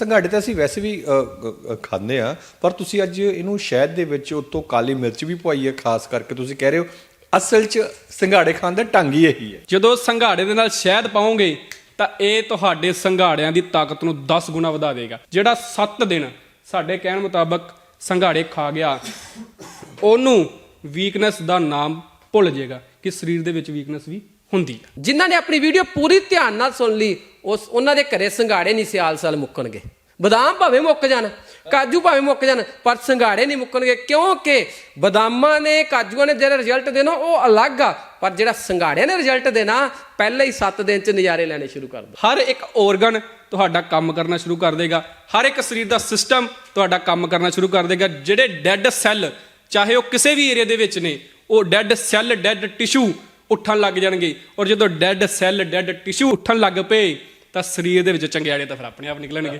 ਸੰਘਾੜੇ ਤਾਂ ਅਸੀਂ ਵੈਸੇ ਵੀ ਖਾਂਦੇ ਆ ਪਰ ਤੁਸੀਂ ਅੱਜ ਇਹਨੂੰ ਸ਼ਹਿਦ ਦੇ ਵਿੱਚ ਉੱਤੋਂ ਕਾਲੀ ਮਿਰਚ ਵੀ ਪਵਾਈ ਹੈ ਖਾਸ ਕਰਕੇ ਤੁਸੀਂ ਕਹਿ ਰਹੇ ਹੋ ਅਸਲ 'ਚ ਸੰਘਾੜੇ ਖਾਣ ਦਾ ਢੰਗ ਹੀ ਇਹੀ ਹੈ। ਜਦੋਂ ਸੰਘਾੜੇ ਦੇ ਨਾਲ ਸ਼ਹਿਦ ਪਾਓਗੇ ਤਾਂ ਇਹ ਤੁਹਾਡੇ ਸੰਘਾੜਿਆਂ ਦੀ ਤਾਕਤ ਨੂੰ 10 ਗੁਣਾ ਵਧਾ ਦੇਗਾ। ਜਿਹੜਾ 7 ਦਿਨ ਸਾਡੇ ਕਹਿਣ ਮੁਤਾਬਕ ਸੰਘਾੜੇ ਖਾ ਗਿਆ ਉਹਨੂੰ ਵੀਕਨੈਸ ਦਾ ਨਾਮ ਭੁੱਲ ਜਾਏਗਾ ਕਿ ਸਰੀਰ ਦੇ ਵਿੱਚ ਵੀਕਨੈਸ ਵੀ ਹੁੰਦੀ ਹੈ। ਜਿਨ੍ਹਾਂ ਨੇ ਆਪਣੀ ਵੀਡੀਓ ਪੂਰੀ ਧਿਆਨ ਨਾਲ ਸੁਣ ਲਈ ਉਸ ਉਹਨਾਂ ਦੇ ਘਰੇ ਸੰਘਾੜੇ ਨਹੀਂ ਸਿਆਲ ਸਾਲ ਮੁੱਕਣਗੇ। ਬਦਾਮ ਭਾਵੇਂ ਮੁੱਕ ਜਾਣ, ਕਾਜੂ ਭਾਵੇਂ ਮੁੱਕ ਜਾਣ, ਪਰ ਸੰਘਾੜੇ ਨਹੀਂ ਮੁੱਕਣਗੇ ਕਿਉਂਕਿ ਬਦਾਮਾਂ ਨੇ, ਕਾਜੂਆਂ ਨੇ ਜਿਹੜਾ ਰਿਜ਼ਲਟ ਦੇਣਾ ਉਹ ਅਲੱਗ ਆ, ਪਰ ਜਿਹੜਾ ਸੰਘਾੜਿਆਂ ਨੇ ਰਿਜ਼ਲਟ ਦੇਣਾ, ਪਹਿਲੇ ਹੀ 7 ਦਿਨ ਚ ਨਜ਼ਾਰੇ ਲੈਣੇ ਸ਼ੁਰੂ ਕਰ ਦੋ ਹਰ ਇੱਕ organ ਤੁਹਾਡਾ ਕੰਮ ਕਰਨਾ ਸ਼ੁਰੂ ਕਰ ਦੇਗਾ। ਹਰ ਇੱਕ ਸਰੀਰ ਦਾ ਸਿਸਟਮ ਤੁਹਾਡਾ ਕੰਮ ਕਰਨਾ ਸ਼ੁਰੂ ਕਰ ਦੇਗਾ। ਜਿਹੜੇ ਡੈੱਡ ਸੈੱਲ ਚਾਹੇ ਉਹ ਕਿਸੇ ਵੀ ਏਰੀਆ ਦੇ ਵਿੱਚ ਨੇ, ਉਹ ਡੈੱਡ ਸੈੱਲ ਡੈੱਡ ਟਿਸ਼ੂ ਉੱਠਣ ਲੱਗ ਜਾਣਗੇ। ਔਰ ਜਦੋਂ ਡੈੱਡ ਸੈੱਲ ਡੈੱਡ ਟਿਸ਼ੂ ਉੱਠਣ ਲੱਗ ਪਏ ਤਾਂ ਸਰੀਰ ਦੇ ਵਿੱਚ ਚੰਗਿਆੜੇ ਤਾਂ ਫਿਰ ਆਪਣੇ ਆਪ ਨਿਕਲਣਗੇ।